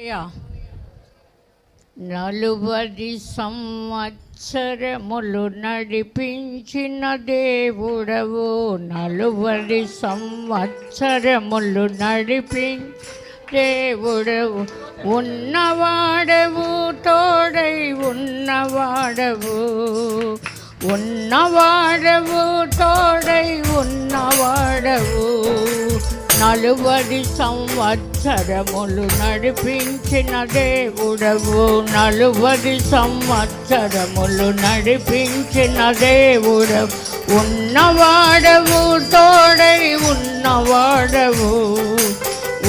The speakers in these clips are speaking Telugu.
యా. నలువది సంవత్సరములు నడిపించిన దేవుడవు. నలువది సంవత్సరములు నడిపించిన దేవుడవు. ఉన్నవాడవు తోడై ఉన్నవాడవు. ఉన్నవాడవు తోడై ఉన్నవాడవు. నలువది సంవత్సరములు నడిపించిన దేవుడవు నలువది సంవత్సరములు నడిపించిన దేవుడవు ఉన్నవాడవు తోడై ఉన్నవాడవు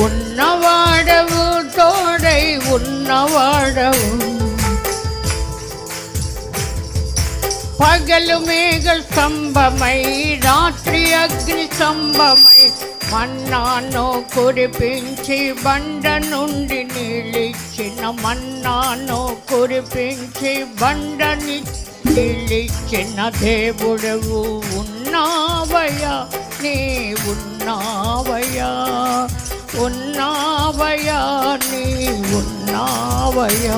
ఉన్నవాడవు తోడై ఉన్నవాడవు పగలు మేఘ స్తంభమై రాత్రి అగ్ని స్తంభమై మన్నాను కురిపించి బండ నుండి నీళ్ళిచ్చిన మన్నాను కురిపించి బండని నీళ్ళిచ్చిన దేవుడవు ఉన్నావయ్యా నీ ఉన్నావయ్యా ఉన్నావయ్యా నీ ఉన్నావయ్యా.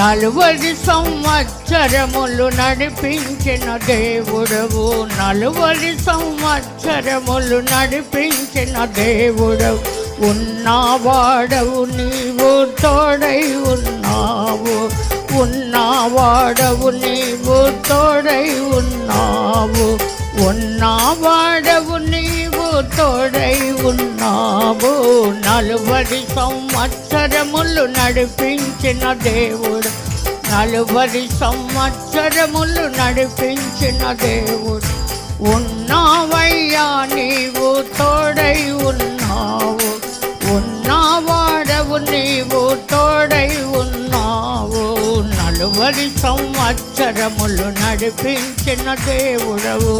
నలువది సంవత్సరములు నడిపించిన దేవుడవు. నలువది సంవత్సరములు నడిపించిన దేవుడవు. ఉన్నవాడవు నీవు తోడై ఉన్నావు. ఉన్నవాడవు నీవు తోడై ఉన్నావు. ఉన్నవాడవు నీవు తోడై ఉన్నావు నలువది సంవత్సరములు నడిపించిన దేవుడు నలువది సంవత్సరములు నడిపించిన దేవుడు ఉన్నావయ్యా నీవు తోడై ఉన్నావు ఉన్నవాడవు నీవు తోడై ఉన్నావు నలువది సంవత్సరములు నడిపించిన దేవుడవు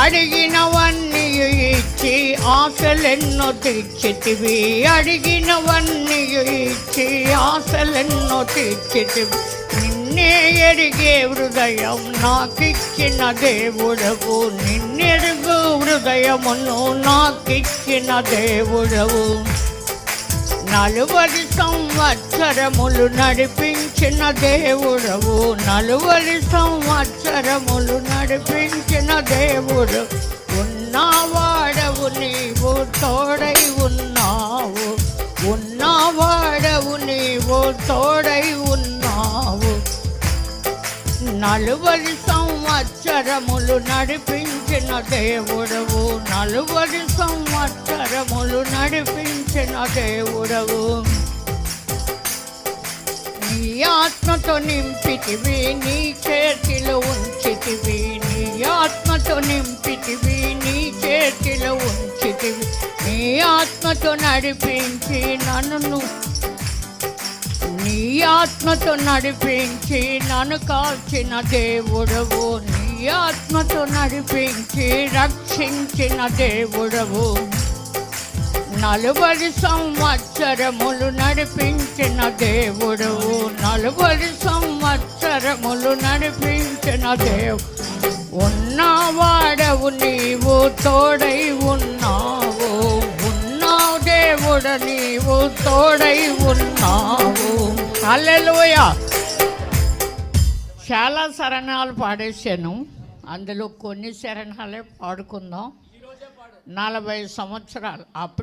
అడిగినవన్నీ ఇచ్చి ఆశలెన్నో తీర్చితివి అడిగినవన్నీ ఇచ్చి ఆశలెన్నో తీర్చితివి. నిన్నే ఎరిగే హృదయం నాకిచ్చిన దేవుడవు నిన్నెరుగు హృదయమును నాకిచ్చిన దేవుడవు. నలువరి సంవత్సరములు నడిపించిన దేవుడవు నలువరి సంవత్సరములు నడిపించిన దేవుడు. ఉన్నావా? ఉన్నావు నీవు తోడై ఉన్నావు. ఉన్నవాడవు నీవు తోడై ఉన్నావు. నలువరి సంవత్సరములు నడిపించిన దేవుడవు. నలువరి సంవత్సరములు నడిపించిన దేవుడవు. నీ ఆత్మతో నింపితివి నీ నీ ఆత్మతో నడిపించి నన్ను నీ ఆత్మతో నడిపించి నన్ను కాల్చిన దేవుడవు. నీ ఆత్మతో నడిపించి రక్షించిన దేవుడవు. నలుబడి సంవత్సరములు నడిపించిన దేవుడవు. నలుబడి సంవత్సరములు నడిపించిన దేవు. ఉన్నవాడవు నీవు తోడై ఉన్నావు ఉన్నావు. దేవుడు నీవు తోడై ఉన్నావు. హల్లెలూయ. చాలా శరణాలు పాడేశాను. అందులో కొన్ని శరణాలే పాడుకుందాం. నలభై సంవత్సరాలు అప్పుడు